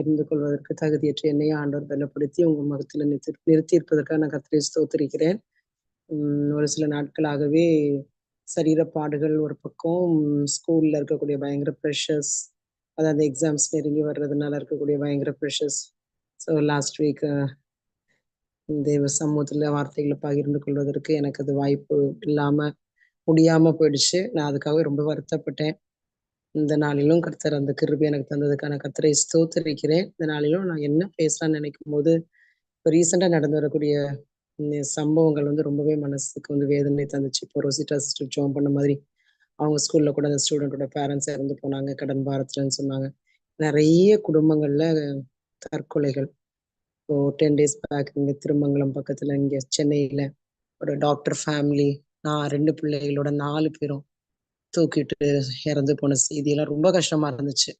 இருந்து கொள்வதற்கு தகுதியற்ற என்னையை ஆண்டவர் பலப்படுத்தி உங்கள் முகத்தில் நிறுத்தி நிறுத்தியிருப்பதற்காக நான் கத்திரை ஸ்தோத்திருக்கிறேன். ஒரு சில நாட்களாகவே சரீரப்பாடுகள் ஒரு பக்கம் ஸ்கூல்ல இருக்கக்கூடிய பயங்கர ப்ரெஷர்ஸ் அதாவது எக்ஸாம்ஸ் நெருங்கி வர்றதுனால இருக்கக்கூடிய பயங்கர ப்ரெஷர்ஸ் ஸோ லாஸ்ட் வீக் தேவ சமூகத்தில் வார்த்தைகளை பகிர்ந்து கொள்வதற்கு எனக்கு அது வாய்ப்பு இல்லாமல் முடியாமல் போயிடுச்சு. நான் அதுக்காக ரொம்ப வருத்தப்பட்டேன். இந்த நாளிலும் கர்த்தர் அந்த கிருபி எனக்கு தந்ததுக்கான கர்த்தரை ஸ்தோத்தரிக்கிறேன். இந்த நாளிலும் நான் என்ன பேசலாம்னு நினைக்கும் போது இப்போ ரீசெண்டாக நடந்து வரக்கூடிய இந்த சம்பவங்கள் வந்து ரொம்பவே மனசுக்கு வந்து வேதனை தந்துச்சு. இப்போ ரோசிட்டா சிஸ்டர் ஜோம் பண்ண மாதிரி அவங்க ஸ்கூல்ல கூட அந்த ஸ்டூடெண்டோட பேரண்ட்ஸ் இறந்து போனாங்க கடன் பாரத்துலன்னு சொன்னாங்க. நிறைய குடும்பங்கள்ல தற்கொலைகள். இப்போ டென் டேஸ் பேக் இங்க திருமங்கலம் பக்கத்துல இங்க சென்னையில ஒரு டாக்டர் ஃபேமிலி நான் ரெண்டு பிள்ளைகளோட நாலு பேரும் தூக்கிட்டு இறந்து போன செய்தியெல்லாம் ரொம்ப கஷ்டமா இருந்துச்சு.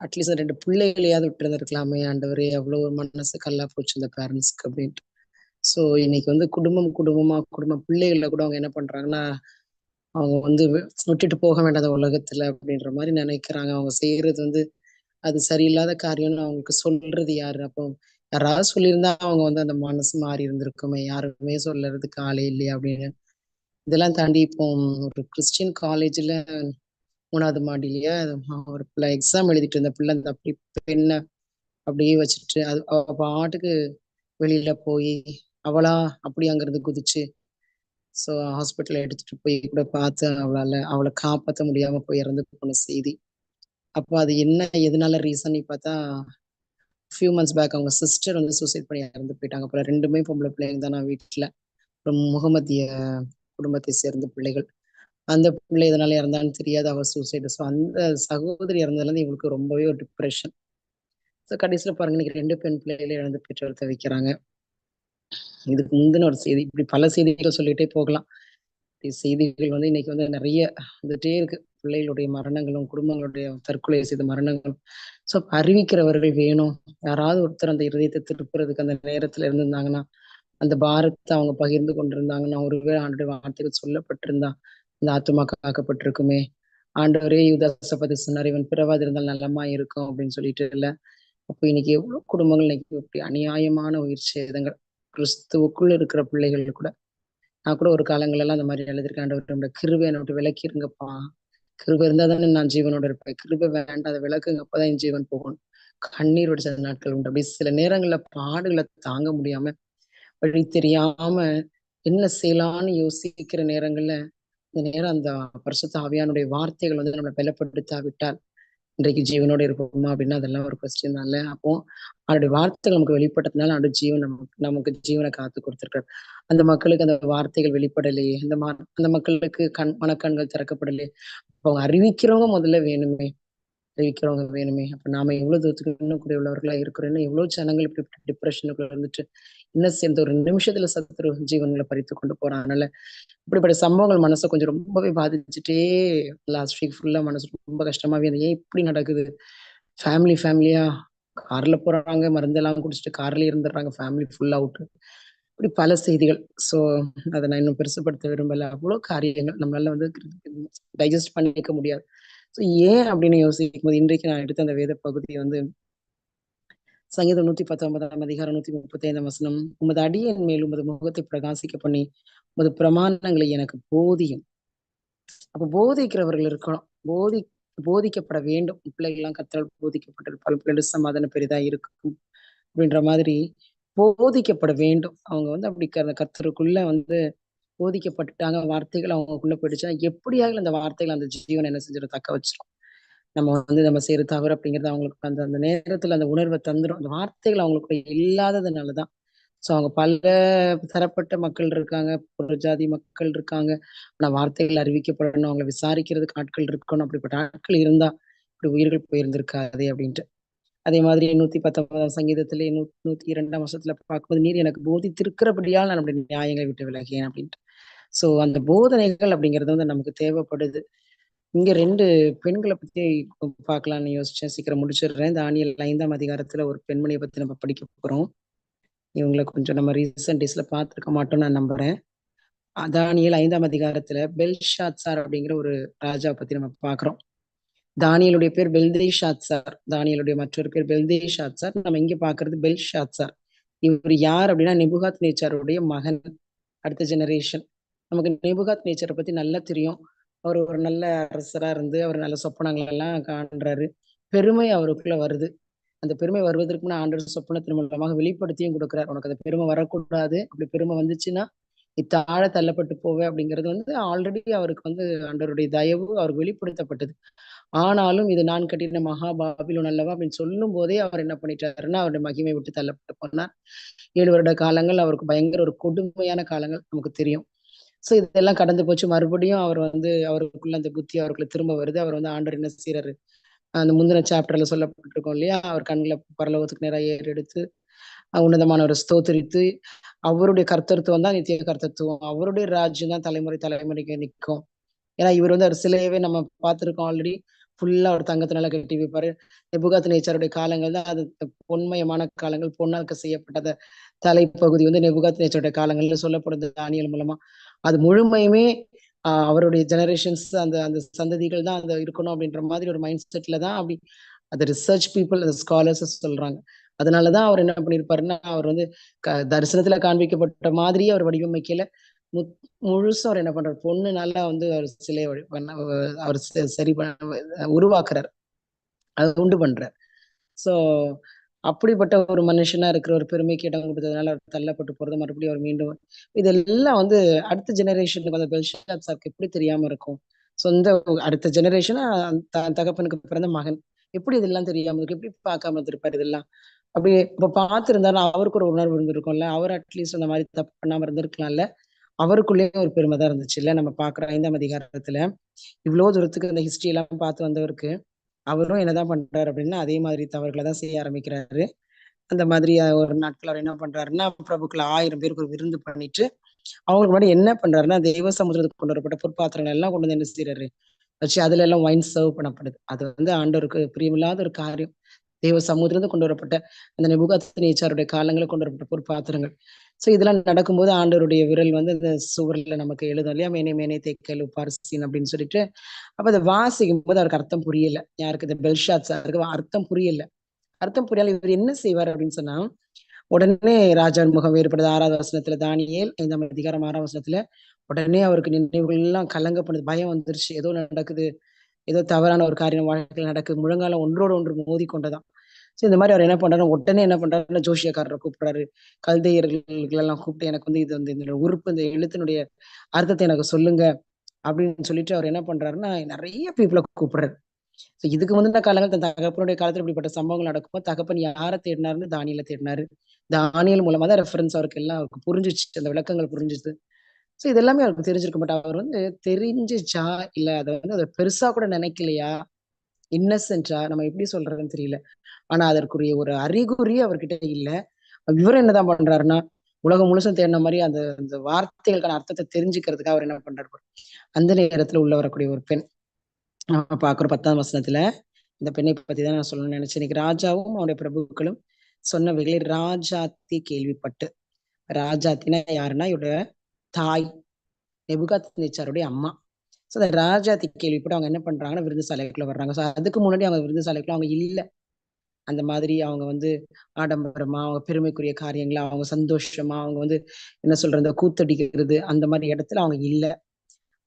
அட்லீஸ்ட் ரெண்டு பிள்ளைகளையாவது விட்டு இருந்திருக்கலாமே ஆண்டவரே எவ்வளவு மனசு கல்லா போச்சு இந்த பேரண்ட்ஸ்க்கு அப்படின்ட்டு. ஸோ இன்னைக்கு வந்து குடும்பம் குடும்பமா குடும்ப பிள்ளைகள கூட அவங்க என்ன பண்றாங்கன்னா அவங்க வந்து விட்டுட்டு போக வேண்டாத உலகத்துல அப்படின்ற மாதிரி நினைக்கிறாங்க. அவங்க செய்யறது வந்து அது சரியில்லாத காரியம்னு அவங்களுக்கு சொல்றது யாரு? அப்போ யாராவது சொல்லியிருந்தா அவங்க வந்து அந்த மனசு மாறி இருந்திருக்குமே. யாருமே சொல்லறதுக்கு ஆளே இல்லையா அப்படின்னு இதெல்லாம் தாண்டி இப்போ ஒரு கிறிஸ்டின் காலேஜ்ல மூணாவது மாடிலேயே ஒரு பிள்ளை எக்ஸாம் எழுதிட்டு இருந்த பிள்ளை அந்த அப்படி பெண்ணை அப்படியே வச்சுட்டு அது அவ பாட்டுக்கு வெளியில போய் அவளா அப்படி அங்கிருந்து குதிச்சு ஸோ ஹாஸ்பிட்டல் எடுத்துட்டு போய் கூட பார்த்து அவளால அவளை காப்பாற்ற முடியாம போய் இறந்து போன செய்தி. அப்போ அது என்ன எதனால ரீசன் பார்த்தா ஃபியூ மந்த்ஸ் பேக் அவங்க சிஸ்டர் வந்து சூசைட் பண்ணி இறந்து போயிட்டாங்க அப்புறம் ரெண்டுமே பொம்பளை பிள்ளைங்க தான் நான் வீட்டில் அப்புறம் முகமதிய குடும்பத்தை சேர்ந்த பிள்ளைகள். அந்த பிள்ளை எதனால இறந்தான்னு தெரியாது. அவள் சூசைடு ஸோ அந்த சகோதரி இறந்ததுலேருந்து இவங்களுக்கு ரொம்பவே ஒரு டிப்ரெஷன் ஸோ கடைசியில் பாருங்க இன்னைக்கு ரெண்டு பெண் பிள்ளைகளை இழந்து பெற்றோர் தவிக்கிறாங்க. இதுக்கு முந்தின ஒரு செய்தி இப்படி பல செய்திகள் சொல்லிட்டே போகலாம். செய்திகள் வந்து இன்னைக்கு வந்து நிறைய வந்துட்டே இருக்கு. பிள்ளைகளுடைய மரணங்களும் குடும்பங்களுடைய தற்கொலை செய்த மரணங்களும். ஸோ அறிவிக்கிறவர்கள் வேணும். யாராவது ஒருத்தர் அந்த இருதயத்தை திருப்புறதுக்கு அந்த நேரத்துல இருந்திருந்தாங்கன்னா அந்த பாரத்தை அவங்க பகிர்ந்து கொண்டிருந்தாங்கன்னா ஒருவேளை ஆண்டுடைய வார்த்தைகள் சொல்லப்பட்டிருந்தா இந்த ஆத்மா காக்கப்பட்டிருக்குமே. ஆண்டவரே யுதாசபதி சொன்னார் இவன் பிறவாது இருந்தால் நல்லமா இருக்கும் அப்படின்னு சொல்லிட்டு இல்ல. அப்போ இன்னைக்கு எவ்வளவு குடும்பங்கள் இன்னைக்கு இப்படி அநியாயமான உயிர் சேதங்கள். கிறிஸ்துவுக்குள்ள இருக்கிற பிள்ளைகள் கூட. நான் கூட ஒரு காலங்கள் எல்லாம் அந்த மாதிரி எழுதிருக்கேன் ஆண்டவர் கிருபை என்னை விட்டு விளக்கிருங்கப்பா கிருப இருந்தா தானே நான் ஜீவனோட இருப்பேன். கிருப வேண்டாம் அதை விளக்குங்க அப்பதான் என் ஜீவன் போகணும் கண்ணீர் சில நாட்கள் உண்டு. அப்படி சில நேரங்கள்ல பாடுகளை தாங்க முடியாம வழி தெரியாம என்ன செய்யலான்னு யோசிக்கிற நேரங்கள்ல இந்த நேரம் அந்த பரிசுத்த ஆவியானுடைய வார்த்தைகள் வந்து நம்மளை பலப்படுத்தாவிட்டால் இன்றைக்கு ஜீவனோட இருப்போமா அப்படின்னா அதெல்லாம் ஒரு கொஸ்டின் தான் அப்போ அவருடைய வார்த்தைகள் நமக்கு வெளிப்பட்டதுனால அவருடைய ஜீவன் நமக்கு நமக்கு ஜீவனை காத்து கொடுத்துருக்காரு அந்த மக்களுக்கு அந்த வார்த்தைகள் வெளிப்படலையே அந்த மா அந்த மக்களுக்கு கண் மனக்கண்கள் திறக்கப்படலையே. அவங்க அறிவிக்கிறவங்க முதல்ல வேணுமே அறிவிக்கிறவங்க வேணுமே. அப்ப நாம எவ்வளவு தூரத்துக்கு இன்னும் கூட உள்ளவர்களா இருக்கிறோம் இன்னும் எவ்வளவு ஜனங்கள் இப்படி டிப்ரெஷனுக்குள்ள இருந்துட்டு இன்னும் சேர்ந்து ஒரு நிமிஷத்துல சத்துரு ஜீவன்களை பறித்து கொண்டு போறான் அதனால இப்படிப்பட்ட சம்பவங்கள் மனசை கொஞ்சம் ரொம்பவே பாதிச்சுட்டே லாஸ்ட் வீக் ஃபுல்லா மனசு ரொம்ப கஷ்டமாவே இருந்தது. ஏன் இப்படி நடக்குது? ஃபேமிலி ஃபேமிலியா கார்ல போறாங்க மருந்தெல்லாம் குடிச்சிட்டு கார்ல இருந்துடுறாங்க ஃபேமிலி ஃபுல் அவுட் இப்படி பல செய்திகள். ஸோ அதை நான் இன்னும் பெருசுப்படுத்த விரும்பல. அவ்வளோ காரியங்கள் நம்மளால வந்து டைஜஸ்ட் பண்ணிக்க முடியாது. ஸோ ஏன் அப்படின்னு யோசிக்கும் போது இன்றைக்கு நான் எடுத்த அந்த வேத பகுதியை வந்து சங்கீதம் நூத்தி பத்தொன்பதாம் அதிகாரம் நூத்தி முப்பத்தி ஐந்தாம் வசனம் உமது அடியின் மேல் உமது முகத்தை பிரகாசிக்க பண்ணி உமது பிரமாணங்களை எனக்கு போதியும். அப்ப போதிக்கிறவர்கள் இருக்கணும். போதி போதிக்கப்பட வேண்டும். பிள்ளைகள்லாம் கத்தால் போதிக்கப்பட்டிருப்பார்கள் பிள்ளைகள் சமாதான பெரிதா இருக்கும் அப்படின்ற மாதிரி போதிக்கப்பட வேண்டும். அவங்க வந்து அப்படி கத்தருக்குள்ள வந்து போதிக்கப்பட்டுட்டாங்க. வார்த்தைகள் அவங்களுக்குள்ள போயிடுச்சா எப்படியாக அந்த வார்த்தைகள் அந்த ஜீவன் என்ன செஞ்சிடும்? தக்க வச்சிடும் நம்ம வந்து நம்ம செய்யற தவறு அப்படிங்கிறது அவங்களுக்கு அந்த அந்த நேரத்துல அந்த உணர்வை தந்துடும் அந்த வார்த்தைகள் அவங்களுக்கு இல்லாததுனாலதான் ஸோ அவங்க பல தரப்பட்ட மக்கள் இருக்காங்க ஒரு ஜாதி மக்கள் இருக்காங்க. ஆனா வார்த்தைகள் அறிவிக்கப்படணும் அவங்களை விசாரிக்கிறதுக்கு ஆட்கள் இருக்கணும். அப்படிப்பட்ட ஆட்கள் இருந்தா இப்படி உயிர்கள் போயிருந்திருக்காது அப்படின்ட்டு. அதே மாதிரி நூத்தி பத்தொன்பதாம் சங்கீதத்துல நூ நூத்தி இரண்டாம் வருஷத்துல பார்க்கும்போது நீர் எனக்கு போதித்திருக்கிறபடியால் நான் நம்முடைய நியாயங்களை விட்டு விலகேன் அப்படின்ட்டு. சோ அந்த போதனைகள் அப்படிங்கிறது வந்து நமக்கு தேவைப்படுது. இங்க ரெண்டு பெண்களை பத்தி பார்க்கலாம்னு யோசிச்சேன். சீக்கிரம் முடிச்சிடுறேன். தானியல் ஐந்தாம் அதிகாரத்துல ஒரு பெண்மணியை பத்தி நம்ம படிக்க போறோம். இவங்களை கொஞ்சம் நம்ம ரீசெண்ட் டேஸ்ல பார்த்துருக்க மாட்டோம் நான் நம்புறேன். தானியல் ஐந்தாம் அதிகாரத்துல பெல்ஷாத் சார் அப்படிங்கிற ஒரு ராஜா பத்தி நம்ம பாக்குறோம். தானியலுடைய பேர் பெல்தேஷாத் சார். தானியலுடைய மற்றொரு பேர் பெல்தேஷாத் சார். நம்ம இங்க பாக்குறது பெல்ஷாத் சார். இவர் யார் அப்படின்னா நிபுகாத் நேச்சாருடைய மகன். அடுத்த ஜெனரேஷன் நமக்கு நிபுகாத் நேச்சரை பத்தி நல்லா தெரியும். அவர் ஒரு நல்ல அரசராக இருந்து அவர் நல்ல சொப்பனங்கள் எல்லாம் காண்றாரு. பெருமை அவருக்குள்ள வருது. அந்த பெருமை வருவதற்கு முன்ன ஆண்டர் சொப்பனத்தின் மூலமாக வெளிப்படுத்தியும் கொடுக்குறாரு. உனக்கு அந்த பெருமை வரக்கூடாது. அப்படி பெருமை வந்துச்சுன்னா இத்தாழ தள்ளப்பட்டு போவே அப்படிங்கிறது வந்து ஆல்ரெடி அவருக்கு வந்து ஆண்டவருடைய தயவு அவருக்கு வெளிப்படுத்தப்பட்டது. ஆனாலும் இது நான் கட்டின மகா நல்லவா அல்லவா அப்படின்னு சொல்லும் போதே அவர் என்ன பண்ணிட்டாருன்னா அவருடைய மகிமை விட்டு தள்ளப்பட்டு போனார். ஏழு வருட காலங்கள் அவருக்கு பயங்கர ஒரு கொடுமையான காலங்கள் நமக்கு தெரியும். ஸோ இதெல்லாம் கடந்து போச்சு. மறுபடியும் அவர் வந்து அவருக்குள்ள அந்த புத்தி அவருக்குள்ள திரும்ப வருது. அவர் வந்து ஆண்டர் என்ன செய்யறாரு அந்த முந்தின சாப்டர்ல சொல்லப்பட்டிருக்கோம் இல்லையா? அவர் கண்ணில் பரலோகத்துக்கு நேராக ஏறி எடுத்து உன்னதமானவரை ஸ்தோத்தரித்து அவருடைய கர்த்தத்துவம் தான் நித்திய கர்த்தத்துவம். அவருடைய ராஜ்யம் தான் தலைமுறை தலைமுறைக்கு நிற்கும். ஏன்னா இவர் வந்து அவர் சிலையவே நம்ம பார்த்துருக்கோம் ஆல்ரெடி ஃபுல்லா ஒரு தங்கத்தினால கட்டி வைப்பாரு. நெபுகாத் நேச்சருடைய காலங்கள் தான் அது பொன்மயமான காலங்கள் பொன்னாக்க செய்யப்பட்ட தலைப்பகுதி வந்து நெபுகாத் நேச்சருடைய காலங்கள்ல சொல்லப்படுது. தானியல் மூலமா. அது முழுமையுமே அவருடைய ஜெனரேஷன்ஸ் அந்த அந்த சந்ததிகள் தான் அந்த இருக்கணும் அப்படின்ற மாதிரி ஒரு மைண்ட் செட்ல தான் அப்படி அந்த ரிசர்ச் பீப்புள் அந்த ஸ்காலர்ஸ் சொல்றாங்க. அதனாலதான் அவர் என்ன பண்ணிருப்பாருன்னா அவர் வந்து க தரிசனத்துல காண்பிக்கப்பட்ட மாதிரியே அவர் வடிவமைக்கல முழுசும் அவர் என்ன பண்றாரு பொண்ணு நல்லா வந்து அவர் சிலையை பண்ண அவர் சரி பண்ண உருவாக்குறார். அதை உண்டு பண்றார். சோ அப்படிப்பட்ட ஒரு மனுஷனா இருக்கிற ஒரு பெருமைக்கு இடம் கொடுத்ததுனால அவர் தள்ளப்பட்டு போறது மறுபடியும் அவர் மீண்டும் இதெல்லாம் வந்து அடுத்த ஜெனரேஷனுக்கு அந்த பெல்ஷாத் சாருக்கு எப்படி தெரியாம இருக்கும்? சொந்த அடுத்த ஜெனரேஷனா தகப்பனுக்கு பிறந்த மகன். எப்படி இதெல்லாம் தெரியாம இருக்கு? எப்படி பார்க்காம இருந்திருப்பாரு இதெல்லாம்? அப்படி இப்ப பார்த்திருந்தாலும் அவருக்கு ஒரு உணர்வு இருந்திருக்கும்ல? அவர் அட்லீஸ்ட் அந்த மாதிரி தப்பு பண்ணாம இருந்திருக்கலாம்ல? அவருக்குள்ளேயே ஒரு பெருமை தான் இருந்துச்சு இல்ல? நம்ம பாக்குற ஐந்தாம் அதிகாரத்துல. இவ்வளவு தூரத்துக்கு இந்த ஹிஸ்டரி எல்லாம் பார்த்து வந்தவருக்கு. அவரும் என்னதான் பண்றாரு அப்படின்னா அதே மாதிரி தவறுகளை தான் செய்ய ஆரம்பிக்கிறாரு. அந்த மாதிரி ஒரு நாட்கள் அவர் என்ன பண்றாருன்னா பிரபுக்கள் ஆயிரம் பேருக்கு ஒரு விருந்து பண்ணிட்டு அவங்களுக்கு முன்னாடி என்ன பண்றாருன்னா தெய்வ சமுதிரத்துக்கு கொண்டு வரப்பட்ட பொற்பாத்திரங்கள் எல்லாம் கொண்டு வந்து என்ன செய்யறாரு வச்சு அதுல எல்லாம் ஒயின் சர்வ் பண்ணப்படுது. அது வந்து ஆண்டவருக்கு பிரியமில்லாத ஒரு காரியம். தெய்வ சமூகத்திலிருந்து கொண்டு வரப்பட்ட அந்த நெபுகாத் நேச்சாருடைய காலங்களில் கொண்டு வரப்பட்ட பொற்பாத்திரங்கள். ஸோ இதெல்லாம் நடக்கும்போது ஆண்டவருடைய விரல் வந்து அந்த சுவரில் நமக்கு எழுதும் இல்லையா? மேனே மேனே தேக்கல் உப்பாரசின் அப்படின்னு சொல்லிட்டு. அப்ப அதை வாசிக்கும் போது அவருக்கு அர்த்தம் புரியல. யாருக்கு? இந்த பெல்ஷாத் சாருக்கு அர்த்தம் புரியல. அர்த்தம் புரியல. இவர் என்ன செய்வார் அப்படின்னு சொன்னா உடனே ராஜா முகம் வேறுபடுது. ஆறாவது வசனத்துல தானியல் ஐந்தாம் அதிகாரம் ஆறாம் வசனத்துல உடனே அவருக்கு நினைவுகள் எல்லாம் கலங்க பண்ணுது பயம் வந்துருச்சு. ஏதோ நடக்குது. ஏதோ தவறான ஒரு காரியம் வாழ்க்கையில் நடக்குது. முழங்கால ஒன்றோடு ஒன்று மோதி கொண்டதான் ஸோ இந்த மாதிரி அவர் என்ன பண்றாரு உடனே என்ன பண்றாருன்னா ஜோஷியக்காரரை கூப்பிடுறாரு. கல்தையர்கள் எல்லாம் கூப்பிட்டு எனக்கு வந்து இது வந்து இந்த உறுப்பு இந்த எழுத்தினுடைய அர்த்தத்தை எனக்கு சொல்லுங்க அப்படின்னு சொல்லிட்டு அவர் என்ன பண்றாருன்னா நிறைய பீப்புளை கூப்பிடுறாரு. ஸோ இதுக்கு முந்தின காலங்கள் தன் தகப்பனுடைய காலத்துல இப்படிப்பட்ட சம்பவங்கள் நடக்கும்போது தகப்பன் யாரை தேடினாருன்னு தானியில தேடினாரு. தானியல் மூலமா தான் ரெஃபரன்ஸ் அவருக்கு எல்லாம் அவருக்கு புரிஞ்சிச்சு அந்த விளக்கங்கள் புரிஞ்சுது ஸோ இதெல்லாமே அவருக்கு தெரிஞ்சிருக்க. மாட்டா அவர் வந்து தெரிஞ்சிச்சா இல்ல அதை வந்து அதை பெருசா கூட நினைக்கலையா? இன்னசென்டா நம்ம எப்படி சொல்றதுன்னு தெரியல. ஆனா அதற்குரிய ஒரு அறிகுறி அவர்கிட்ட இல்ல. இவர் என்னதான் பண்றாருன்னா உலகம் முழுசும் தேடின மாதிரி அந்த அந்த வார்த்தைகளுக்கான அர்த்தத்தை தெரிஞ்சுக்கிறதுக்காக அவர் என்ன பண்றாரு அந்த நேரத்துல உள்ள வரக்கூடிய ஒரு பெண். நம்ம பாக்குற பத்தாம் வசனத்துல இந்த பெண்ணை பத்தி தான் நான் சொல்லணும்னு நினைச்சேன். இன்னைக்கு ராஜாவும் அவருடைய பிரபுக்களும் சொன்னவைகளை ராஜாத்தி கேள்விப்பட்டு. ராஜாத்தினா யாருன்னா இவருடைய தாய் நெபுகாத் நேச்சாருடைய அம்மா. ஸோ அந்த ராஜாத்தி கேள்விப்பட்டு அவங்க என்ன பண்றாங்கன்னா விருந்துசாலைக்குள்ள வர்றாங்க. ஸோ அதுக்கு முன்னாடி அவங்க விருது சாலைக்குள்ள அவங்க இல்லை. அந்த மாதிரி அவங்க வந்து ஆடம்பரமா அவங்க பெருமைக்குரிய காரியங்களை அவங்க சந்தோஷமா அவங்க வந்து என்ன சொல்றது கூத்தடிக்கிறது அந்த மாதிரி இடத்துல அவங்க இல்லை.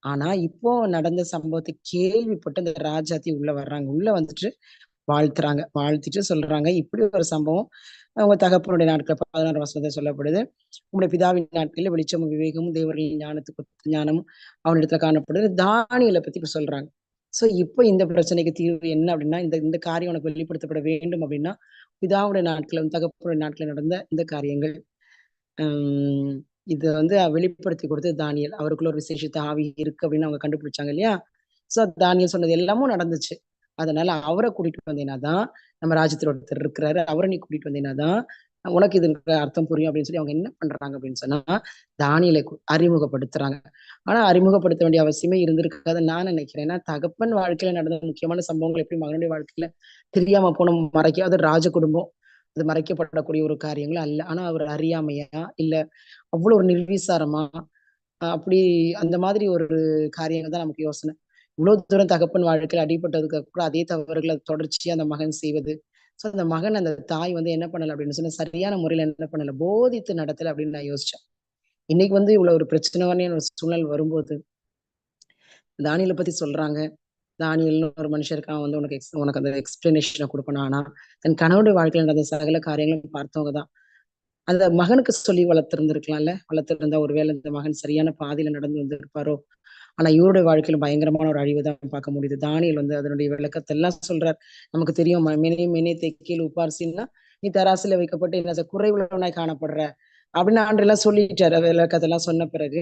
ஆனா இப்போ நடந்த சம்பவத்தை கேள்விப்பட்டு அந்த ராஜாத்தி உள்ள வர்றாங்க. உள்ள வந்துட்டு வாழ்த்துறாங்க. வாழ்த்திட்டு சொல்றாங்க. இப்படி ஒரு சம்பவம் அவங்க தகப்பனுடைய நாட்கள் பதினாறு வருஷத்தை சொல்லப்படுது. உங்களுடைய பிதாவின் நாட்களில் வெளிச்சமும் விவேகமும் தேவர்களின் ஞானத்துக்கு ஞானமும் அவனிடத்துல காணப்படுது. தானியலை பத்தி இப்ப சொல்றாங்க. சோ இப்போ இந்த பிரச்சனைக்கு தீர்வு என்ன அப்படின்னா இந்த இந்த காரியம் உனக்கு வெளிப்படுத்தப்பட வேண்டும் அப்படின்னா பிதாவுடைய நாட்கள் தகப்புடைய நாட்கள் நடந்த இந்த காரியங்கள். இதை வந்து வெளிப்படுத்தி கொடுத்து தானியல். அவருக்குள்ள ஒரு விசேஷத்த ஆவி இருக்கு அப்படின்னு அவங்க கண்டுபிடிச்சாங்க இல்லையா? சோ தானியல் சொன்னது எல்லாமும் நடந்துச்சு. அதனால அவரை கூட்டிட்டு வந்தீங்கன்னா தான் நம்ம ராஜ்யத்தில் ஒருத்தர் இருக்கிறாரு. அவரை நீ கூட்டிட்டு வந்தீங்கன்னா தான் உனக்கு இது அர்த்தம் புரியும் அப்படின்னு சொல்லி அவங்க என்ன பண்றாங்க அப்படின்னு சொன்னா தானியலை அறிமுகப்படுத்துறாங்க. ஆனா அறிமுகப்படுத்த வேண்டிய அவசியமே இருந்திருக்காது நான் நினைக்கிறேன். ஏன்னா தகப்பன் வாழ்க்கையில நடந்த முக்கியமான சம்பவங்கள் எப்படி மகனுடைய வாழ்க்கையில தெரியாம போன மறைக்காத ராஜ குடும்பம். அது மறைக்கப்படக்கூடிய ஒரு காரியங்கள் அல்ல. ஆனா அவர் அறியாமையா இல்ல அவ்வளவு ஒரு நிர்வீசாரமா அப்படி அந்த மாதிரி ஒரு காரியங்கள் தான் நமக்கு யோசனை. இவ்வளவு தூரம் தகப்பன் வாழ்க்கையில் அடிபட்டதுக்கு அப்புறம் அதே தவறுகளை தொடர்ச்சியா அந்த மகன் செய்வது ஸோ அந்த மகன் அந்த தாய் வந்து என்ன பண்ணல அப்படின்னு சொன்னா சரியான முறையில என்ன பண்ணல? போதித்து நடத்தல அப்படின்னு நான் யோசிச்சேன். இன்னைக்கு வந்து இவ்வளவு ஒரு பிரச்சனையான ஒரு சூழல் வரும்போது தானியலை பத்தி சொல்றாங்க. தானியல்னு ஒரு மனுஷருக்கா அவன் வந்து உனக்கு எக்ஸ் உனக்கு அந்த எக்ஸ்பிளனேஷனை கொடுக்கணும். ஆனா தன் கணவனுடைய வாழ்க்கையில் நடந்த சகல காரியங்களும் பார்த்தவங்க தான். அந்த மகனுக்கு சொல்லி வளர்த்திருந்திருக்கலாம்ல? வளர்த்திருந்தா ஒருவேளை இந்த மகன் சரியான பாதையில நடந்து வந்திருப்பாரோ? ஆனா இவருடைய வாழ்க்கையில பயங்கரமான ஒரு அழிவு தான் பார்க்க முடியுது. தானியல் வந்து அதனுடைய விளக்கத்தை எல்லாம் சொல்றார். நமக்கு தெரியும் மினி மினி தெக்கில் உப்பார்சின்னா நீ தராசுல வைக்கப்பட்டு என்ன குறைவுள்ளவனாய் காணப்படுற அப்படின்னு ஆண்டெல்லாம் சொல்லிட்டாரு. விளக்கத்தெல்லாம் சொன்ன பிறகு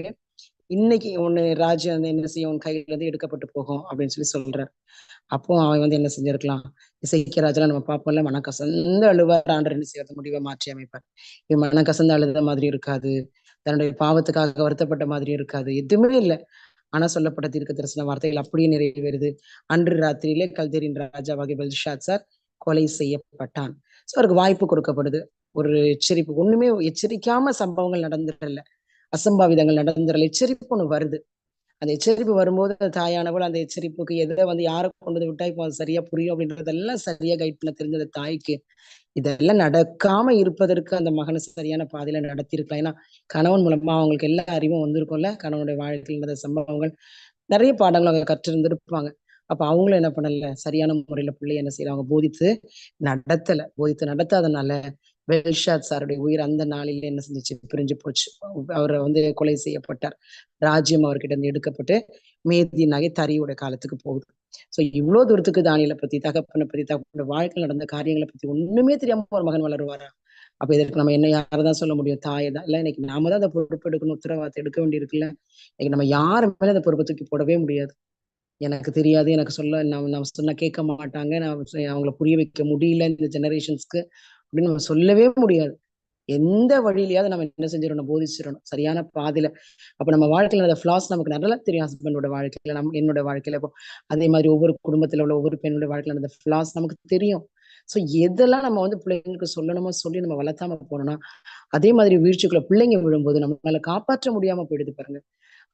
இன்னைக்கு ஒண்ணு ராஜ்யம் வந்து என்ன செய்யும்? உன் கையில இருந்து எடுக்கப்பட்டு போகும் அப்படின்னு சொல்லி சொல்றாரு. அப்போ அவன் வந்து என்ன செஞ்சிருக்கலாம்? இசைக்கிய ராஜெல்லாம் நம்ம பார்ப்போம்ல மனக்கசந்த அழுவார். ஆண்டர் என்ன செய்யறது முடிவை மாற்றி அமைப்பார். இவன் மனக்கசந்த அழுத மாதிரி இருக்காது. தன்னுடைய பாவத்துக்காக வருத்தப்பட்ட மாதிரி இருக்காது. எதுவுமே இல்லை. ஆனா சொல்லப்பட்ட தீர்க்க தரிசன வார்த்தைகள் அப்படியே நிறைவேறுது. அன்று ராத்திரியிலே கல்தேரின் ராஜாவாகிய பெல்ஷாத் சார் கொலை செய்யப்பட்டான். சோ அவருக்கு வாய்ப்பு கொடுக்கப்படுது. ஒரு எச்சரிப்பு ஒண்ணுமே எச்சரிக்காம சம்பவங்கள் நடந்துடல அசம்பாவிதங்கள் நடந்துடல எச்சரிப்பு ஒண்ணு வருது. அந்த எச்சரிப்பு வரும்போது தாயானவள் அந்த எச்சரிப்புக்கு எதை வந்து யாரை கொண்டு விட்டா இப்போ சரியா புரியும் அப்படின்றதெல்லாம் சரியா கைட் பண்ண தெரிஞ்ச அந்த தாய்க்கு இதெல்லாம் நடக்காம இருப்பதற்கு அந்த மகனை சரியான பாதையில நடத்தியிருக்கலாம். ஏன்னா கணவன் மூலமா அவங்களுக்கு எல்லா அறிவும் வந்திருக்கும்ல. கணவனுடைய வாழ்க்கையில் நடந்த சம்பவங்கள். நிறைய பாடங்கள் அவங்க கற்றிருந்திருப்பாங்க. அப்ப அவங்களும் என்ன பண்ணல? சரியான முறையில பிள்ளை என்ன செய்யறாங்க போதித்து நடத்தல. போதித்து நடத்தாதனால பெல்ஷாத் சாருடைய உயிர் அந்த நாளில என்ன செஞ்சிச்சு? பிரிஞ்சு போச்சு. அவரை வந்து கொலை செய்யப்பட்டார். ராஜ்யம் அவர்கிட்ட இருந்து எடுக்கப்பட்டு மேதி நகை தரியோட காலத்துக்கு போகுது. சோ இவ்வளவு தூரத்துக்கு தானியலை பத்தி தகப்பனை பத்தி தகப்பனோட வாழ்க்கையில் நடந்த காரியங்களை பத்தி ஒண்ணுமே தெரியாம ஒரு மகன் வளருவாரா? அப்ப இதற்கு நம்ம என்ன யாரதான் சொல்ல முடியும்? தாயை தான். இல்ல இன்னைக்கு நாம தான் அந்த பொறுப்பு எடுக்கணும் உத்தரவாதத்தை எடுக்க வேண்டியிருக்குல்ல. இன்னைக்கு நம்ம யாரு மேல அந்த பொறுப்பை தூக்கி போடவே முடியாது. எனக்கு தெரியாது எனக்கு சொல்ல நான் நம்ம சொன்னா கேட்க மாட்டாங்க. நான் அவங்கள புரிய வைக்க முடியல இந்த ஜெனரேஷன்ஸ்க்கு அப்படின்னு நம்ம சொல்லவே முடியாது. எந்த வழியிலயாவது நம்ம என்ன செஞ்சிடணும் போதிச்சிடணும். சரியான பாதையில. அப்ப நம்ம வாழ்க்கையில அந்த ஃபிளாஸ் நமக்கு நல்லா தெரியும் ஹஸ்பண்டோட வாழ்க்கையில நம்ம என்னோட வாழ்க்கையில. இப்போ அதே மாதிரி ஒவ்வொரு குடும்பத்துல உள்ள ஒவ்வொரு பெண்ணோட வாழ்க்கையில அந்த ஃபிளாஸ் நமக்கு தெரியும். சோ எதெல்லாம் நம்ம வந்து பிள்ளைங்களுக்கு சொல்லணுமோ சொல்லி நம்ம வளர்த்தாம போனோம்னா அதே மாதிரி வீழ்ச்சிக்குள்ள பிள்ளைங்க விழும்போது நம்மளால காப்பாற்ற முடியாம போயிடுது பாருங்க.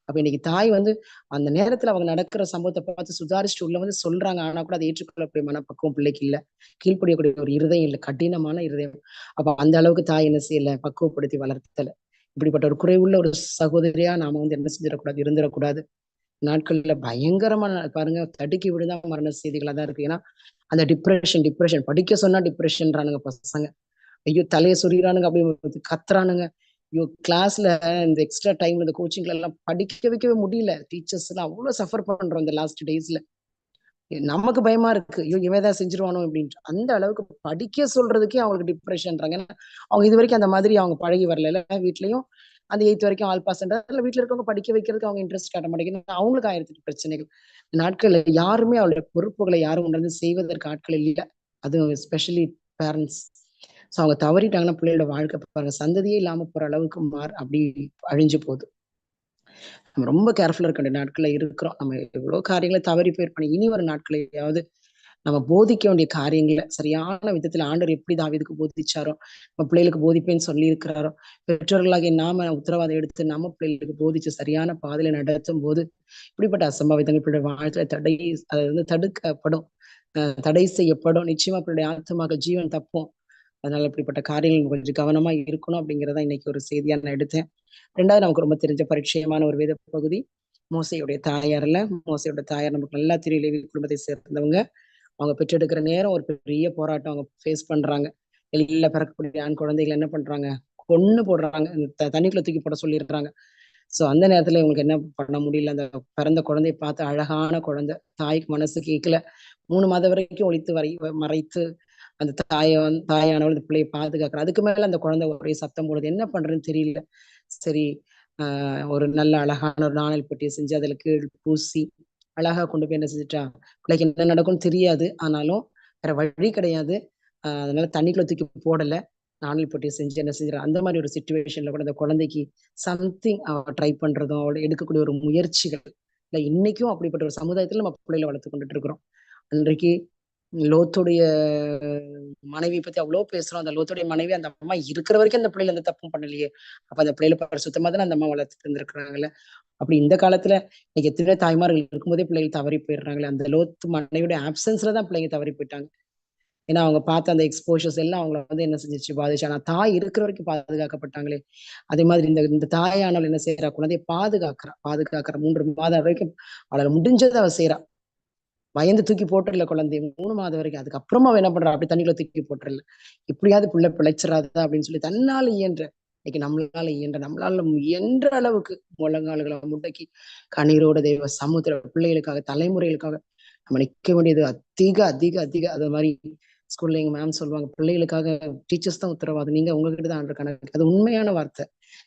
அப்ப இன்னைக்கு தாய் வந்து அந்த நேரத்துல அவங்க நடக்கிற சம்பவத்தை பார்த்து சுதாரிச்சுட்டு உள்ள வந்து சொல்றாங்க. ஆனா கூட அதை ஏற்றுக்கொள்ளக்கூடிய மனப்பக்குவம் பிள்ளைக்கு இல்ல. கீழ்ப்படியக்கூடிய ஒரு இருதயம் இல்ல. கடினமான இருதயம். அப்ப அந்த அளவுக்கு தாய் என்ன செய்யல? பக்குவப்படுத்தி வளர்த்தல. இப்படிப்பட்ட ஒரு குறைவுள்ள ஒரு சகோதரியா நாம வந்து என்ன செஞ்சிடக்கூடாது? இருந்துடக்கூடாது. நாட்கள்ல பயங்கரமான பாருங்க தடுக்கி விடுதா மரண செய்திகளா தான் இருக்கு. ஏன்னா அந்த டிப்ரெஷன் டிப்ரெஷன் படிக்க சொன்னா டிப்ரெஷன்றானுங்க பசங்க. ஐயோ தலையை சொறிகிறானுங்க அப்படி கத்துறானுங்க. ஐயோ கிளாஸ்ல இந்த எக்ஸ்ட்ரா டைம்ல இந்த கோச்சிங்ல எல்லாம் படிக்க வைக்கவே முடியல. டீச்சர்ஸ் எல்லாம் அவ்வளவு சஃபர் பண்றோம் இந்த லாஸ்ட் டேஸ்ல நமக்கு பயமா இருக்கு. ஐயோ இவன் ஏதாவது செஞ்சிருவானோ அப்படின்ட்டு. அந்த அளவுக்கு படிக்க சொல்றதுக்கே அவங்களுக்கு டிப்ரெஷன்றாங்க ஏன்னா அவங்க இது வரைக்கும் அந்த மாதிரி அவங்க பழகி வரல. வீட்லயும் அந்த எயித் வரைக்கும் ஆல் பாஸ் இல்லை வீட்டில் இருக்கவங்க படிக்க வைக்கிறதுக்கு அவங்க இன்ட்ரெஸ்ட் காட்ட மாட்டேங்குது. அவங்களுக்கு ஆயிரத்தி பிரச்சனைகள். நாட்கள்ல யாருமே அவளுடைய பொறுப்புகளை யாரும் உணர்ந்து செய்வதற்கு ஆட்கள் இல்லை. அதுவும் ஸ்பெஷலி பேரண்ட்ஸ் ஸோ அவங்க தவறிட்டாங்கன்னா பிள்ளையோட வாழ்க்கை பாருங்க. சந்ததியே இல்லாம போற அளவுக்கு மார் அப்படி அழிஞ்சு போகுது. நம்ம ரொம்ப கேர்ஃபுல்லா இருக்க வேண்டிய நாட்கள்ல இருக்கிறோம். நம்ம எவ்வளவு காரியங்களை தவறி போயிருப்போம். இனி வர நாட்களையாவது நம்ம போதிக்க வேண்டிய காரியங்களை சரியான விதத்துல ஆண்டவர் எப்படி தாவிதுக்கு போதிச்சாரோ நம்ம பிள்ளைகளுக்கு போதிப்பேன்னு சொல்லி இருக்கிறாரோ பெற்றோர்களாகிய நாம உத்தரவாதம் எடுத்து நம்ம பிள்ளைகளுக்கு போதிச்சு சரியான பாதையில நடத்தும் போது இப்படிப்பட்ட அசம்பாவிதங்கள் பிள்ளை வாழ்க்கையில தடை அது வந்து தடுக்கப்படும். தடை செய்யப்படும். நிச்சயமா பிள்ளைய ஆத்மாக ஜீவன் தப்போம். அதனால இப்படிப்பட்ட காரியங்கள் கொஞ்சம் கவனமா இருக்கணும் அப்படிங்கிறத இன்னைக்கு ஒரு செய்தியா நான் எடுத்தேன். ரெண்டாவது நமக்கு ரொம்ப தெரிஞ்ச பரிச்சயமான ஒரு வேத பகுதி. மோசையுடைய தாயார்ல மோசையோட தாயார் நமக்கு நல்லா தெரியல குடும்பத்தை சேர்ந்தவங்க. அவங்க பெற்றெடுக்கிற நேரம் ஒரு பெரிய போராட்டம் அவங்க ஃபேஸ் பண்றாங்க. வெளியில பிறக்கக்கூடிய ஆண் குழந்தைகள் என்ன பண்றாங்க? கொன்னு போடுறாங்க. தண்ணிக்குள்ள தூக்கி போட சொல்லிடுறாங்க. சோ அந்த நேரத்துல இவங்களுக்கு என்ன பண்ண முடியல? அந்த பிறந்த குழந்தைய பார்த்து அழகான குழந்தை தாய்க்கு மனசு கேட்கல மூணு மாதம் வரைக்கும் ஒழித்து வரை மறைத்து அந்த தாயை வந்து தாயானவள் இந்த பிள்ளையை பாதுகாக்கிறான் அதுக்கு மேல அந்த குழந்தை ஒரே சத்தம் போடுது. என்ன பண்றதுன்னு தெரியல. சரி ஆஹ் ஒரு நல்ல அழகான ஒரு நாணல் பெட்டியை செஞ்சு அதுல கீழ் பூசி அழகா கொண்டு போய் என்ன செஞ்சுட்டா? பிள்ளைக்கு என்ன நடக்கும்னு தெரியாது. ஆனாலும் வேற வழி கிடையாது. ஆஹ் அதனால தண்ணிக்குள்ள தூக்கி போடல. நாணல் பெட்டியை செஞ்சு என்ன செஞ்சிடா அந்த மாதிரி ஒரு சுச்சுவேஷன்ல கூட அந்த குழந்தைக்கு சம்திங் அவ ட்ரை பண்றதும் அவளோட எடுக்கக்கூடிய ஒரு முயற்சிகள். இல்ல இன்னைக்கும் அப்படிப்பட்ட ஒரு சமுதாயத்துல நம்ம பிள்ளைகளை வளர்த்து கொண்டுட்டு இருக்கிறோம். அன்றைக்கு லோத்துடைய மனைவி பத்தி அவ்வளவு பேசுறோம். அந்த லோத்துடைய மனைவி அந்த அம்மா இருக்கிற வரைக்கும் அந்த பிள்ளைல எந்த தப்பும் பண்ணலையே. அப்ப அந்த பிள்ளைல பரிசுத்தமா தானே அந்த அம்மா வளர்த்துட்டு இருந்திருக்கிறாங்கல்ல? அப்படி இந்த காலத்துல இன்னைக்கு எத்தனை தாய்மார்கள் இருக்கும்போதே பிள்ளைகள் தவறி போயிடுறாங்களே. அந்த லோத்து மனைவியோட ஆப்சன்ஸ்ல தான் பிள்ளைங்க தவறி போயிட்டாங்க. ஏன்னா அவங்க பார்த்த அந்த எக்ஸ்போஷர்ஸ் எல்லாம் அவங்கள வந்து என்ன செஞ்சிச்சு? பாதிச்சு. ஆனா தாய் இருக்கிற வரைக்கும் பாதுகாக்கப்பட்டாங்களே. அதே மாதிரி இந்த இந்த தாயானவள் என்ன செய்யறா? குழந்தைய பாதுகாக்கிறா. பாதுகாக்கிற. மூன்று மாதம் வரைக்கும் அவளால் முடிஞ்சதை அவ செய்யறா. பயந்து தூக்கி போட்டுடல குழந்தைய மூணு மாதம் வரைக்கும். அதுக்கப்புறமா என்ன பண்றா? அப்படி தண்ணிக்குள்ள தூக்கி போட்டுடல. இப்படியாவது பிள்ளை பிழைச்சிடாதா அப்படின்னு சொல்லி தன்னால இயன்ற இன்னைக்கு நம்மளால இயன்ற நம்மளால இயன்ற அளவுக்கு முழங்கால்களை முடக்கி கண்ணீரோட தெய்வ சமுத்திர பிள்ளைகளுக்காக தலைமுறைகளுக்காக நம்ம நிற்க வேண்டியது அதிக அதிக அதிக. அது மாதிரி ஸ்கூல்ல எங்க மேம் சொல்லுவாங்க பிள்ளைகளுக்காக டீச்சர்ஸ் தான் உத்தரவாதம். நீங்க உங்ககிட்ட தான் ஆண்டு கணக்கு. அது உண்மையான வார்த்தை.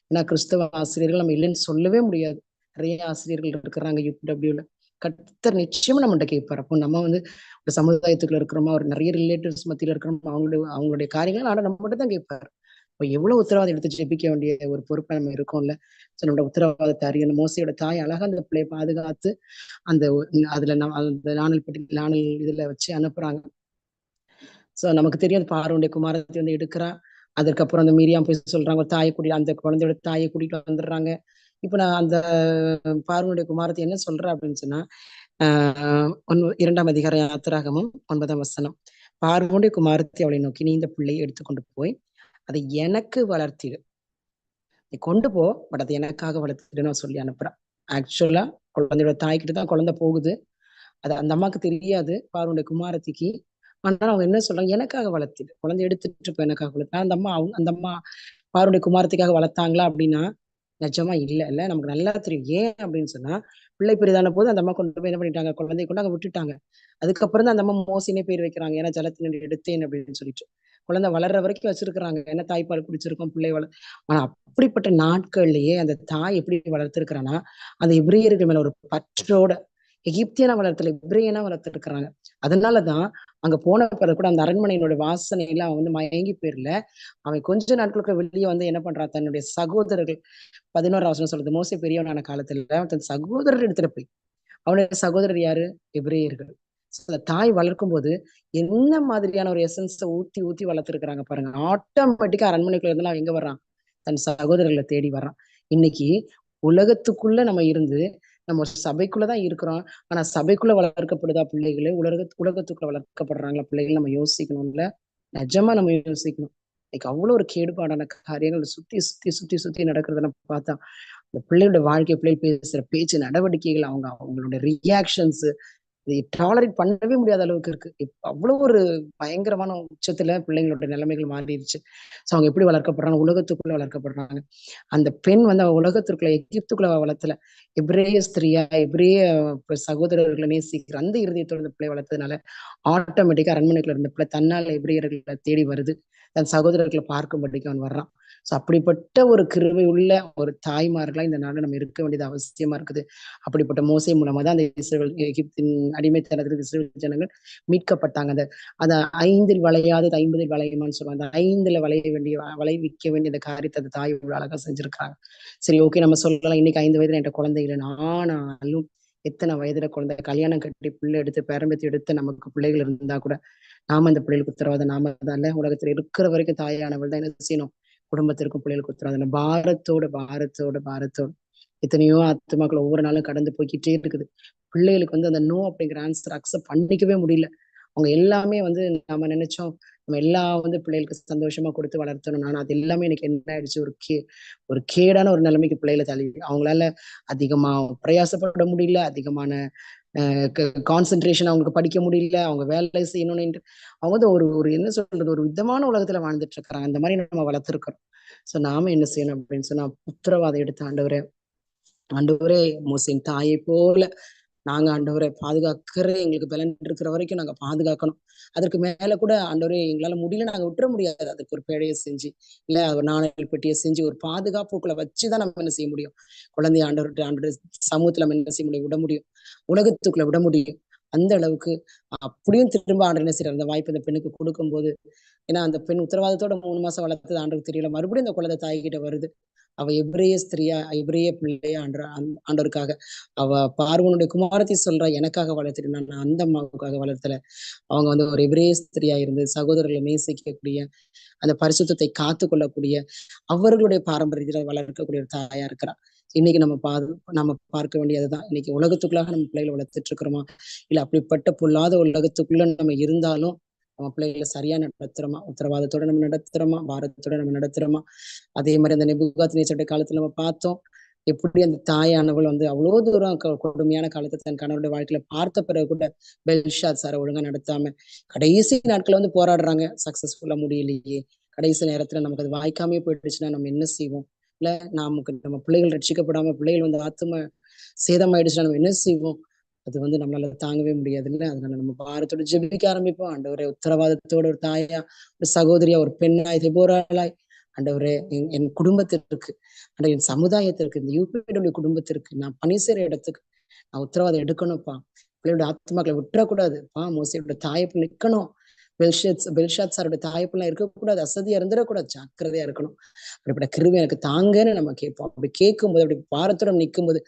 ஏன்னா கிறிஸ்தவ ஆசிரியர்கள் நம்ம இல்லைன்னு சொல்லவே முடியாது. நிறைய ஆசிரியர்கள் இருக்கிறாங்க யூபிடபிள்யூல கத்தர் நிச்சயமா நம்மகிட்ட கேட்பார் அப்போ நம்ம வந்து ஒரு சமுதாயத்துக்குள்ள இருக்கிறோமா ஒரு நிறைய ரிலேட்டிவ்ஸ் மத்தியில இருக்கிறோமா அவங்களுடைய அவங்களுடைய காரியங்கள் ஆனா நம்ம மட்டும் தான் கேட்பாரு இப்போ எவ்வளவு உத்தரவாதம் எடுத்து ஜெபிக்க வேண்டிய ஒரு பொறுப்பை நம்ம இருக்கோம்ல. ஸோ நம்மளோட உத்தரவாதத்தை அறியணும். மோசையோட தாய் அழகா அந்த பிள்ளையை பாதுகாத்து அந்த அதுல அந்த நாணல் பெட்டி நாணல் இதுல வச்சு அனுப்புறாங்க. சோ நமக்கு தெரியாது பாருடைய குமாரத்தை வந்து எடுக்கிறா. அதுக்கப்புறம் அந்த மீரியாம் போய் சொல்றாங்க ஒரு தாயை கூட்டிட்டு அந்த குழந்தையோட தாயை கூட்டிட்டு வந்துடுறாங்க. இப்ப நான் அந்த பார்வனுடைய குமாரத்தை என்ன சொல்றேன் அப்படின்னு சொன்னா ஆஹ் இரண்டாம் அதிகார யாத்திராகமும் ஒன்பதாம் வசனம். பார்வனுடைய குமாரத்தை அவளை நோக்கி நீ இந்த பிள்ளையை எடுத்துக்கொண்டு போய் அதை எனக்கு வளர்த்திடு. நீ கொண்டு போ பட் அதை எனக்காக வளர்த்திடுன்னு சொல்லி அனுப்புறான் ஆக்சுவலா குழந்தையோட தாய்கிட்ட தான் குழந்தை போகுது. அது அந்த அம்மாவுக்கு தெரியாது. பார்வனுடைய குமாரத்திக்கு. ஆனால் அவங்க என்ன சொல்றாங்க? எனக்காக வளர்த்திடு. குழந்தை எடுத்துட்டு போய் எனக்காக வளர்த்தா. அந்த அம்மா அவங்க அந்த அம்மா பார்வனுடைய குமாரத்துக்காக வளர்த்தாங்களா அப்படின்னா நிஜமா இல்ல இல்ல. நமக்கு நல்லா தெரியும். ஏன் அப்படின்னு சொன்னா பிள்ளை பெரிதான போது அந்த அம்மா கொண்டு போய் என்ன பண்ணிட்டாங்க? குழந்தைய கொண்டு அங்க விட்டுட்டாங்க. அதுக்கப்புறம் தான் அந்த அம்மா மோசினே பேர் வைக்கிறாங்க. ஏன்னா ஜலத்தின் எடுத்தேன் அப்படின்னு சொல்லிட்டு. குழந்தை வளர்ற வரைக்கும் வச்சிருக்கிறாங்க. ஏன்னா தாய்ப்பால் குடிச்சிருக்கோம் பிள்ளை வள. ஆனா அப்படிப்பட்ட நாட்கள்லயே அந்த தாய் எப்படி வளர்த்திருக்கிறான்னா அந்த இப்ரியர்கள் மேல ஒரு பற்றோட எகிப்தியனா வளர்த்துல இப்ரியனா வளர்த்துருக்குறாங்க. அதனாலதான் அங்க போன பிறகு கூட அந்த அரண்மனையினோட வாசனையில அவன் வந்து மயங்கி போயிடல அவன் கொஞ்ச நாட்களுக்கு வெளியே வந்து என்ன பண்றான் தன்னுடைய சகோதரர்கள் பதினோரு அவசரம் சொல்றது மோசை பெரியவனான காலத்துல தன் சகோதரர் எடுத்துட்டு போய் அவனுடைய சகோதரர் யாரு? எபிரேயர்கள் அந்த தாய் வளர்க்கும் போது என்ன மாதிரியான ஒரு எசன்ஸை ஊத்தி ஊத்தி வளர்த்துருக்குறாங்க பாருங்க. ஆட்டோமேட்டிக்கா அரண்மனைக்குள்ள இருந்தாலும் அவன் எங்க வர்றான்? தன் சகோதரர்களை தேடி வர்றான். இன்னைக்கு உலகத்துக்குள்ள நம்ம இருந்து நம்ம ஒரு சபைக்குள்ளதான் இருக்கிறோம். ஆனா சபைக்குள்ள வளர்க்கப்படுதா பிள்ளைகளே? உலக உலகத்துக்குள்ள வளர்க்கப்படுறாங்களா பிள்ளைகள்? நம்ம யோசிக்கணும்ல. நிஜமா நம்ம யோசிக்கணும். இன்னைக்கு அவ்வளவு ஒரு கேடுபாடான காரியங்கள் சுத்தி சுத்தி சுத்தி சுத்தி நடக்கிறத நம்ம பார்த்தா அந்த பிள்ளையோட வாழ்க்கை பிள்ளைகள் பேசுற பேச்சு நடவடிக்கைகள் அவங்க அவங்களோட ரியாக்ஷன்ஸ் டாலரேட் பண்ணவே முடியாத அளவுக்கு இருக்கு. இப்ப அவ்வளவு ஒரு பயங்கரமான உச்சத்துல பிள்ளைங்களோட நிலைமைகள் மாறிடுச்சு. சோ அவங்க எப்படி வளர்க்கப்படுறாங்க? உலகத்துக்குள்ள வளர்க்கப்படுறாங்க. அந்த பெண் வந்து அவ உலகத்திற்குள்ள எகிப்துக்குள்ள வளர்த்துல. எப்ரேய ஸ்திரியா எப்ரேய சகோதரர்களை நேசிக்கிற அந்த இருதயத்தோட இந்த பிள்ளை வளர்த்ததுனால ஆட்டோமேட்டிக்கா அரண்மனைக்குள்ள இருந்த பிள்ளை தன்னால் எப்ரேயர்களை தேடி வருது. தன் சகோதரர்களை பார்க்கும்படிக்கு அவன் வர்றான். ஸோ அப்படிப்பட்ட ஒரு கிருவை உள்ள ஒரு தாய்மார்களாக இந்த நாளில் நம்ம இருக்க வேண்டியது அவசியமா இருக்குது. அப்படிப்பட்ட மோசை மூலமா தான் அந்த இஸ்ரேல் எகிப்தின் அடிமைத்தனத்திற்கு இஸ்ரேல் ஜனங்கள் மீட்கப்பட்டாங்க. அந்த அந்த ஐந்தில் வளையாதது ஐம்பதில் வளையுமான்னு சொல்லுவாங்க. அந்த ஐந்தில் வளைய வேண்டிய வளைவிக்க வேண்டிய அந்த காரியத்தை அந்த தாய் இவ்வளோ அழகாக செஞ்சிருக்காங்க சரி ஓகே நம்ம சொல்லலாம். இன்னைக்கு ஐந்து வயதுல என்கிட்ட குழந்தை இல்லை. ஆனாலும் எத்தனை வயதுல குழந்தை? கல்யாணம் கட்டி பிள்ளை எடுத்து பேரம்பத்தி எடுத்து நமக்கு பிள்ளைகள் இருந்தா கூட நாம அந்த பிள்ளைகளுக்கு உத்தரவாதம் நாம தான் உலகத்துல இருக்கிற வரைக்கும் தாயானவள் தான் என்ன செய்யணும்? குடும்பத்திற்கும் பிள்ளைகளுக்கு உத்தரவாதம் பாரத்தோட பாரத்தோட பாரத்தோட. எத்தனையோ ஆத்மாக்கள் ஒவ்வொரு நாளும் கடந்து போய்கிட்டே இருக்குது. பிள்ளைகளுக்கு வந்து அந்த நோ அப்படிங்கிற ஆன்சர் அக்செப்ட் பண்ணிக்கவே முடியல. அவங்க எல்லாமே வந்து நம்ம நினைச்சோம் நம்ம எல்லாம் வந்து பிள்ளைகளுக்கு சந்தோஷமா கொடுத்து வளர்த்தணும். நான் அது எல்லாமே எனக்கு என்ன ஆயிடுச்சு? ஒரு கே ஒரு கேடான ஒரு நிலைமைக்கு பிள்ளைகளை தள்ளி. அவங்களால அதிகமா பிரயாசப்பட முடியல. அதிகமான கான்சென்ட்ரேஷன் அவங்களுக்கு படிக்க முடியல அவங்க வேலை செய்யணும்னு அவங்க வந்து ஒரு ஒரு என்ன சொல்றது ஒரு விதமான உலகத்துல வாழ்ந்துட்டு இருக்கிறாங்க அந்த மாதிரி நம்ம வளர்த்துருக்கிறோம். சோ நாம என்ன செய்யணும் அப்படின்னு சொன்னா உத்தரவாதம் எடுத்து ஆண்டவரே ஆண்டவரே மோசின் தாயை போல நாங்க ஆண்டவரை பாதுகாக்கிற எங்களுக்கு பலன் இருக்கிற வரைக்கும் நாங்க பாதுகாக்கணும். அதற்கு மேல கூட ஆண்டவரே எங்களால முடியல நாங்க விட்டுற முடியாது. அதுக்கு ஒரு பேழையை செஞ்சு இல்ல ஒரு நாணயல் பெட்டியை செஞ்சு ஒரு பாதுகாப்புக்குள்ள வச்சுதான் நம்ம என்ன செய்ய முடியும்? குழந்தைய ஆண்டவர்கிட்ட ஆண்டோட சமூகத்துல நம்ம என்ன செய்ய முடியும்? விட முடியும். உலகத்துக்குள்ள விட முடியும். அந்த அளவுக்கு அப்படியும் திரும்ப ஆண்டு என்ன செய்யற அந்த வாய்ப்பு அந்த பெண்ணுக்கு கொடுக்கும் போது ஏன்னா அந்த பெண் உத்தரவாதத்தோட மூணு மாசம் வளர்த்தது ஆண்டுக்கு தெரியல. மறுபடியும் அந்த குழந்தை தாய்கிட்ட வருது. அவ எபிரேய ஸ்திரியா எபிரேய பிள்ளையா ஆண்ட ஆண்டவருக்காக அவ பார்வனுடைய குமாரத்தை சொல்றா எனக்காக வளர்த்துட்டு நான் அந்த அம்மாவுக்காக வளர்த்தல. அவங்க வந்து ஒரு எபிரேய ஸ்திரியா இருந்து சகோதரர்களை நேசிக்கக்கூடிய அந்த பரிசுத்தத்தை காத்து கொள்ளக்கூடிய அவர்களுடைய பாரம்பரியத்தில் வளர்க்கக்கூடிய ஒரு தாயா இருக்கிறா. இன்னைக்கு நம்ம பா நம்ம பார்க்க வேண்டியதுதான். இன்னைக்கு உலகத்துக்குள்ளாக நம்ம பிள்ளைகளை வளர்த்துட்டு இருக்கிறோமா? இல்ல அப்படிப்பட்ட பொல்லாத உலகத்துக்குள்ள நம்ம இருந்தாலும் நம்ம பிள்ளைகளை சரியா நடத்துறோமா? உத்தரவாதத்தோட நம்ம நடத்துறோமா? பாரத்தோட நம்ம நடத்துறோமா? அதே மாதிரி அந்த நெபுகாத் நேச்சோட காலத்துல நம்ம பார்த்தோம் எப்படி அந்த தாயானவள் வந்து அவ்வளவு தூரம் கொடுமையான காலத்தை தன் கணவருடைய வாழ்க்கையில பார்த்த பிறகு கூட பெல்ஷாத் சாரை ஒழுங்கா நடத்தாம கடைசி நாட்கள் வந்து போராடுறாங்க. சக்சஸ்ஃபுல்லா முடியலையே. கடைசி நேரத்துல நமக்கு அது வாய்க்காமே போயிடுச்சுன்னா நம்ம என்ன செய்வோம்? இல்ல நமக்கு நம்ம பிள்ளைகள் ரட்சிக்கப்படாம பிள்ளைகள் வந்து ஆத்தும சேதமாயிடுச்சுன்னா நம்ம என்ன செய்வோம்? அது வந்து நம்மளால தாங்கவே முடியாது இல்ல அதனால நம்ம பாரத்தோட ஜெபிக்க ஆரம்பிப்போம். ஆண்டவரே உத்தரவாதத்தோட ஒரு தாயா ஒரு சகோதரியா ஒரு பெண்ணாய் திபோராளாய். ஆண்டவரே என் குடும்பத்திற்கு அண்ட் என் சமுதாயத்திற்கு இந்த யூபியுடைய குடும்பத்திற்கு நான் பணி செய்யற இடத்துக்கு நான் உத்தரவாதம் எடுக்கணும்ப்பா. பிள்ளையோட ஆத்மாக்களை விட்டுறக்கூடாது. பா மோசையோட தாயப்பு நிக்கணும். பெல்ஷாத் பெல்ஷாத் சாரோட தாயப்பெல்லாம் இருக்கக்கூடாது அசதியா இருந்துடக்கூடாது ஜாக்கிரதையா இருக்கணும். அப்படிப்பட்ட கிருவி எனக்கு தாங்கன்னு நம்ம கேட்போம். அப்படி கேட்கும் போது அப்படி பாரத்தோட நிற்கும் போது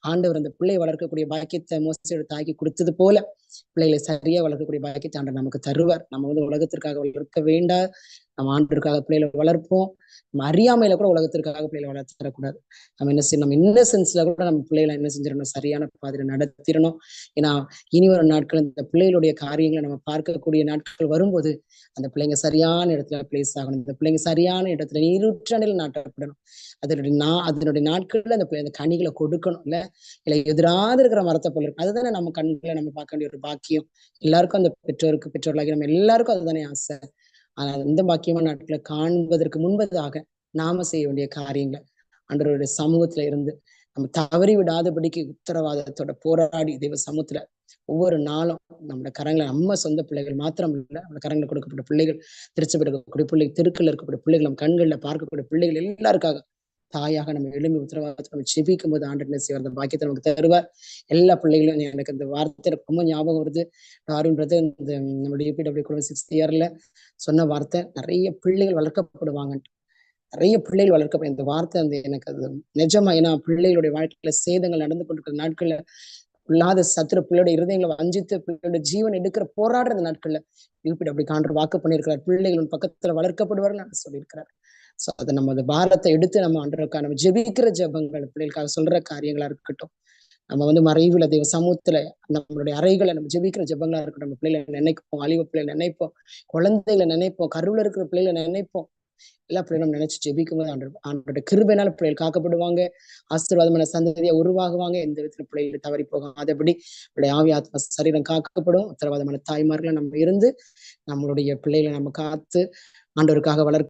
ஆண்டவர் அந்த பிள்ளையை வளர்க்கக்கூடிய பாக்கியத்தை மோசையோட தாய்க்கு கொடுத்தது போல பிள்ளைகளை சரியா வளர்க்கக்கூடிய பாக்கியத்தை ஆண்டவர் நமக்கு தருவார். நம்ம வந்து உலகத்திற்காக வளர்க்க வேண்டாம். நம்ம ஆண்டுக்காக பிள்ளைகளை வளர்ப்போம். நம்ம அறியாமையில கூட உலகத்திற்காக பிள்ளைகளை வளர்த்து தரக்கூடாது நம்ம என்ன செய்யணும் நம்ம இன்னசென்ஸ்ல கூட நம்ம பிள்ளைகளை என்ன செஞ்சிடணும்? சரியான பாதையில நடத்திடணும். ஏன்னா இனி வரும் நாட்கள் இந்த பிள்ளைகளுடைய காரியங்களை நம்ம பார்க்கக்கூடிய நாட்கள் வரும்போது அந்த பிள்ளைங்க சரியான இடத்துல பிளேஸ் ஆகணும். இந்த பிள்ளைங்க சரியான இடத்துல நீருற்றணில் நாட்டப்படணும். அதனுடைய நா அதனுடைய நாட்கள்ல அந்த பிள்ளை அந்த கனிகளை கொடுக்கணும் இல்ல? இல்ல எதிராது இருக்கிற மரத்தை போல இருக்கும். அதுதானே நம்ம கண்களை நம்ம பார்க்க வேண்டிய ஒரு பாக்கியம். எல்லாருக்கும் அந்த பெற்றோருக்கு பெற்றோர்களாகி நம்ம எல்லாருக்கும் அதுதானே ஆசை. ஆனால் இந்த பாக்கியமான நாட்களை காண்பதற்கு முன்பதாக நாம செய்ய வேண்டிய காரியங்கள். அன்றவருடைய சமூகத்துல இருந்து நம்ம தவறி விடாதபடிக்கு உத்தரவாதத்தோட போராடி தெய்வ சமூகத்துல ஒவ்வொரு நாளும் நம்மளோட கரங்களை நம்ம சொந்த பிள்ளைகள் மாத்திரம் இல்லை நம்ம கரங்களை கொடுக்கப்பட்ட பிள்ளைகள் திருச்சி இருக்கக்கூடிய பிள்ளைகள் தெருக்கில் இருக்கக்கூடிய பிள்ளைகள் நம்ம கண்களில் பார்க்கக்கூடிய பிள்ளைகள் எல்லாருக்காக தாயாக நம்ம எளிமை உத்தரவாதத்தை நம்ம செபிக்கும் போது ஆண்டு என்ன செய்வார்? அந்த பாக்கியத்தை நமக்கு தருவார். எல்லா பிள்ளைகளும் எனக்கு இந்த வார்த்தை ரொம்ப ஞாபகம் வருது. டாருன்றது இந்த நம்மளுடைய யூபிடபிள்யூ கூட சிக்ஸ்த் இயர்ல சொன்ன வார்த்தை. நிறைய பிள்ளைகள் வளர்க்கப்படுவாங்கன்ட்டு நிறைய பிள்ளைகள் வளர்க்கப்படும். இந்த வார்த்தை வந்து எனக்கு அது நிஜமா ஏன்னா பிள்ளைகளுடைய வாழ்க்கையில சேதங்கள் நடந்து கொண்டிருக்கிற நாட்கள்ல இல்லாத சத்துரு பிள்ளையோட இருதயங்களை வஞ்சித்து பிள்ளையோட ஜீவன் எடுக்கிற போராடுற அந்த நாட்கள்ல யூபிட் அப்படி காண்ற வாக்கு பண்ணியிருக்கிறார். பிள்ளைகள் பக்கத்துல வளர்க்கப்படுவார்கள் சொல்லியிருக்கிறார். சோ அதை நம்ம அந்த பாரத்தை எடுத்து நம்ம அன்றக்கா நம்ம ஜெபிக்கிற ஜெபங்கள் பிள்ளைகளுக்காக சொல்ற காரியங்களா இருக்கட்டும். நம்ம வந்து மறைவுல தெய்வ சமூகத்துல நம்மளுடைய அறைகளை நம்ம ஜெபிக்கிற ஜெபங்களா இருக்கட்டும். நம்ம பிள்ளைகளை நினைப்போம் அழிவு பிள்ளைகளை நினைப்போம் குழந்தைகளை நினைப்போம் கருவில் இருக்கிற பிள்ளைகளை நினைப்போம். எல்லா பிள்ளைகளும் நம்ம நினைச்சு ஜெபிக்கும் போது ஆண்டு ஆண்டோட கிருபைனால பிள்ளைகள் காக்கப்படுவாங்க. ஆசீர்வாதமான சந்ததியா உருவாகுவாங்க. எந்த விதத்துல பிள்ளைகள் தவறி போகாதபடி நம்மளுடைய ஆவி ஆத்ம சரீரம் காக்கப்படும். உத்தரவாதமான தாய்மார்களை நம்ம இருந்து நம்மளுடைய பிள்ளைகளை நம்ம காத்து ஆண்டவருக்காக வளர்க்க